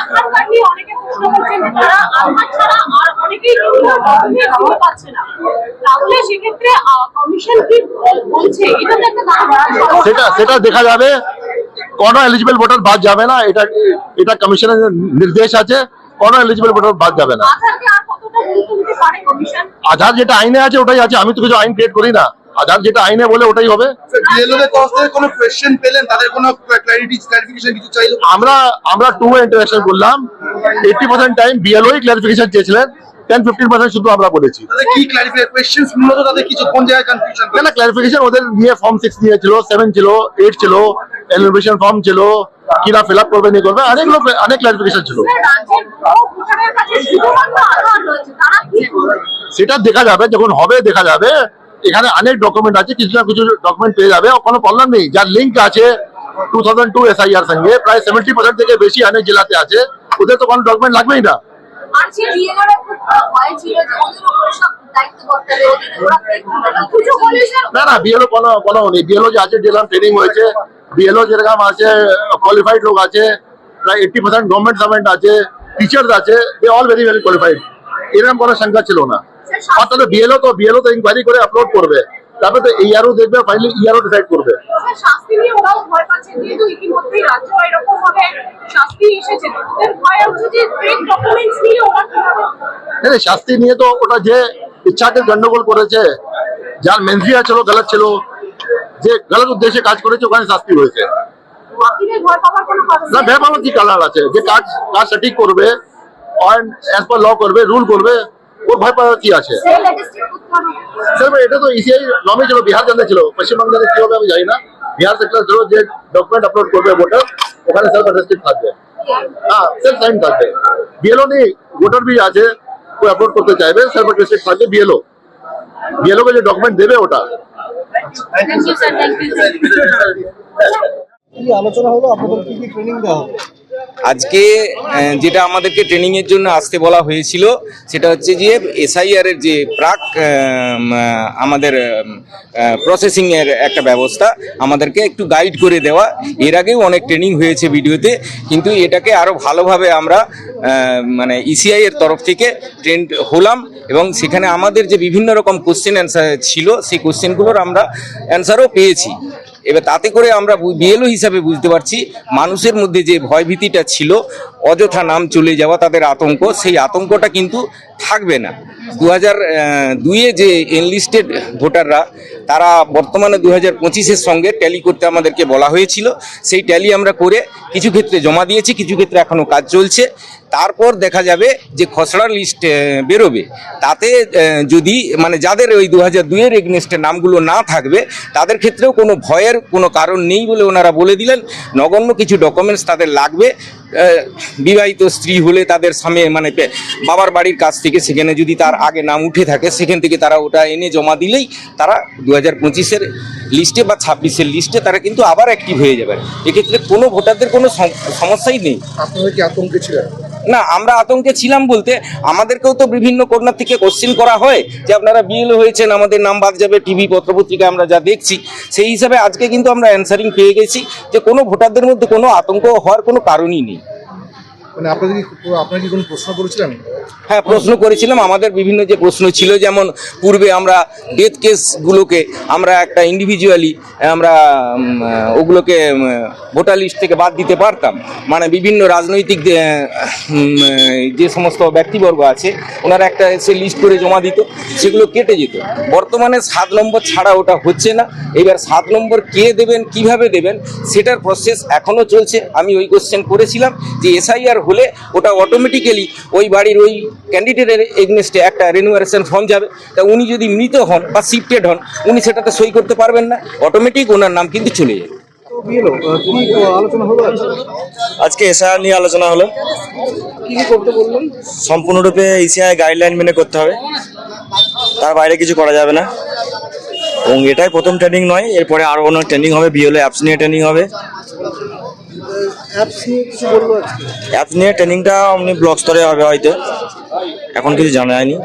আধার card নিয়ে অনেকে প্রশ্ন করছেন যে তারা আধার ছাড়া আর অনেকেই কিন্তু ডকুমেন্ট দিতে পারছে না। তাহলে সেক্ষেত্রে কমিশন কি বলছে? এটা তো একটা সেটা সেটা দেখা যাবে। কোনো এলিজিবল ভোটার বাদ যাবে না। এটা এটা কমিশনের নির্দেশ আছে। কোনো এলিজিবল ভোটার বাদ যাবে না। আধার যেটা আইনে আছে ওটাই আছে। আমি তো কিছু আইন ক্রিয়েট করি না। আধার যেটা আইনে বলে ওটাই হবে। বিএলও এর তরফ থেকে কোনো কোয়েশ্চেন পেলেন? তাদের কোনো ক্লারিটি ক্লারিফিকেশন কিছু চাইলো? আমরা আমরা টু ইন্টারাকশন করলাম এইটি পার্সেন্ট টাইম বিএলওই ক্লারিফিকেশন চেয়েছিলেন। টেন ফিফটিন পার্সেন্ট শুধু আমরা বলেছি। কি ক্লারিফাই মূলত তাদের কিছু কোন জায়গায় কনফিউশন না না ক্লারিফিকেশন ওদের নিয়ে ফর্ম সিক্স নিয়েছিল সেভেন ছিল এইট ছিল এলিমিনেশন ফর্ম ছিল ফিল আপ করবে নিয়ে করবে অনেক লোক অনেক ক্লারিফিকেশন ছিল। সেটা দেখা যাবে যখন হবে দেখা যাবে। এখানে অনেক ডকুমেন্ট আছে কিছু না কিছু ডকুমেন্ট পেয়ে যাবে কোনো প্রবলেম নেই। যার লিঙ্ক আছে টু থাউজেন্ড টু এসআইআর সঙ্গে প্রায় সেভেন্টি পার্সেন্ট থেকে বেশি অনেক জেলাতে আছে। ওদের তো কোনো ডকুমেন্ট লাগবেই না। না। না বিএলও কোনো কোনো নেই। বিএলও যে আছে যেরকম ট্রেনিং হয়েছে বিএলও যেরকম আছে কোয়ালিফাইড লোক আছে প্রায় এইটটি পার্সেন্ট গভর্নমেন্ট সার্ভেন্ট আছে টিচার্স আছে they all very very qualified এরকম কোনো সংখ্যা ছিল না। আর তাহলে বিএলও তো বিএলও তো ইনকোয়ারি করে আপলোড করবে। তারপরে তো ইয়ারও দেখবে ফাইনালি ইয়ারও ডিসাইড করবে। শাস্তি নিয়ে ওরাও ভয় পাচ্ছে যেহেতু ইতিমধ্যেই রাজ্য এরকম ভাবে শাস্তি এসেছে। তো ওদের ভয় হচ্ছে যে ফেক ডকুমেন্টস নিয়ে ওরা না, না, শাস্তি নিয়ে তো ওটা যে ইচ্ছাকে গন্ডগোল করেছে যার মেন্দ্রিয়া ছিল গলত ছিল যে গলত উদ্দেশ্যে কাজ করেছে ওখানে শাস্তি হয়েছে। বাকিদের ভয় পাওয়ার না। কি কালার আছে? যে কাজ কাজ সঠিক করবে অ্যাজ পার ল করবে রুল করবে ওর ভয় পাওয়ার কি আছে? স্যার এটা তো ইসিআই নমই ছিল বিহার জানে ছিল পশ্চিমবঙ্গে কি হবে আমি জানি না। বিহার সেক্টর ছিল যে ডকুমেন্ট আপলোড করবে ভোটার ওখানে সেলফ অ্যাটেস্টেড থাকবে। হ্যাঁ সেলফ সাইন থাকবে। বিএলও নেই ভোটার বি আছে ওই আপলোড করতে চাইবে সেলফ অ্যাটেস্টেড থাকবে বিএলও বিএলও কে যে ডকুমেন্ট দেবে ওটা। আলোচনা হলো আপনাদের কি কি ট্রেনিং দেওয়া হবে? আজকে যেটা আমাদেরকে ট্রেনিং এর জন্য আসতে বলা হয়েছিল, সেটা হচ্ছে যে এসআইআর এর যে প্রাক আমাদের প্রসেসিং এর একটা ব্যবস্থা আমাদেরকে একটু গাইড করে দেওয়া। এর আগেও অনেক ট্রেনিং হয়েছে ভিডিওতে, কিন্তু এটাকে আরও ভালোভাবে আমরা মানে ইসিআই এর তরফ থেকে ট্রেন্ড হলাম এবং সেখানে আমাদের যে বিভিন্ন রকম কোশ্চেন অ্যান্সার ছিল, সেই কোশ্চেনগুলোর আমরা অ্যান্সারও পেয়েছি। এবার তাতে করে আমরা বিএলও হিসাবে বুঝতে পারছি মানুষের মধ্যে যে ভয়ভীতিটা ছিল অযথা নাম চলে যাওয়া তাদের আতঙ্ক, সেই আতঙ্কটা কিন্তু থাকবে না। দু হাজার দুইয়ে যে এনলিস্টেড ভোটাররা, তারা বর্তমানে দু হাজার পঁচিশের সঙ্গে ট্যালি করতে আমাদেরকে বলা হয়েছিল। সেই ট্যালি আমরা করে কিছু ক্ষেত্রে জমা দিয়েছি, কিছু ক্ষেত্রে এখনও কাজ চলছে। তারপর দেখা যাবে যে খসড়া লিস্ট বেরোবে। তাতে যদি মানে যাদের ওই দু হাজার দুইয়ের এগনেস্টে নামগুলো না থাকবে, তাদের ক্ষেত্রেও কোনো ভয়ের কোনো কারণ নেই বলে ওনারা বলে দিলেন। নগণ্য কিছু ডকুমেন্টস তাদের লাগবে। বিবাহিত স্ত্রী হলে তাদের স্বামী মানে বাবার বাড়ির কাছ থেকে সেখানে যদি তার আগে নাম উঠে থাকে, সেখান থেকে তারা ওটা এনে জমা দিলেই তারা দু হাজার পঁচিশের লিস্টে বা ছাব্বিশের লিস্টে তারা কিন্তু আবার অ্যাক্টিভ হয়ে যাবে। এক্ষেত্রে কোনো ভোটারদের কোনো সমস্যাই নেই। আপনারা কি আতঙ্কে ছিলেন? না, আমরা আতঙ্কে ছিলাম বলতে আমাদেরকেও তো বিভিন্ন কর্নার থেকে কোশ্চিন করা হয় যে আপনারা বিল হয়েছেন, আমাদের নাম বাদ যাবে, টিভি পত্রপত্রিকা আমরা যা দেখছি। সেই হিসাবে আজকে কিন্তু আমরা অ্যান্সারিং পেয়ে গেছি যে কোনো ভোটারদের মধ্যে কোনো আতঙ্ক হওয়ার কোনো কারণই নেই। মানে আপনাদের আপনাকে কোনো প্রশ্ন করেছিলেন? হ্যাঁ প্রশ্ন করেছিলাম আমাদের বিভিন্ন যে প্রশ্ন ছিল যেমন পূর্বে আমরা ডেথ কেসগুলোকে আমরা একটা ইন্ডিভিজুয়ালি আমরা ওগুলোকে ভোটার লিস্ট থেকে বাদ দিতে পারতাম। মানে বিভিন্ন রাজনৈতিক যে, সমস্ত ব্যক্তিবর্গ আছে ওনারা একটা সে লিস্ট করে জমা দিত সেগুলো কেটে যেত। বর্তমানে সাত নম্বর ছাড়া ওটা হচ্ছে না। এবার সাত নম্বর কে দেবেন কীভাবে দেবেন সেটার প্রসেস এখনও চলছে। আমি ওই কোশ্চেন করেছিলাম যে এসআইআর হলে ওটা অটোমেটিক্যালি ওই বাড়ির ওই ক্যান্ডিডেটের এগনেস্টে একটা রেনুয়ারেশন ফর্ম যাবে। তা উনি যদি মৃত হন বা শিফটেড হন, উনি সেটাতে সই করতে পারবেন না। অটোমেটিক ওনার নাম কিন্তু চলে যাবে। আজকে আজকে নিয়ে আলোচনা হলো। সম্পূর্ণরূপে ইসিআই গাইডলাইন মেনে করতে হবে। তার বাইরে কিছু করা যাবে না। এবং এটাই প্রথম ট্রেনিং নয় এরপরে আরও অনেক ট্রেনিং হবে বিএলও অ্যাপস নিয়ে ট্রেনিং হবে। অ্যাপস নিয়ে ট্রেনিংটা অমনি ব্লক স্তরে হবে হয়তো এখন কিছু জানা যায়নি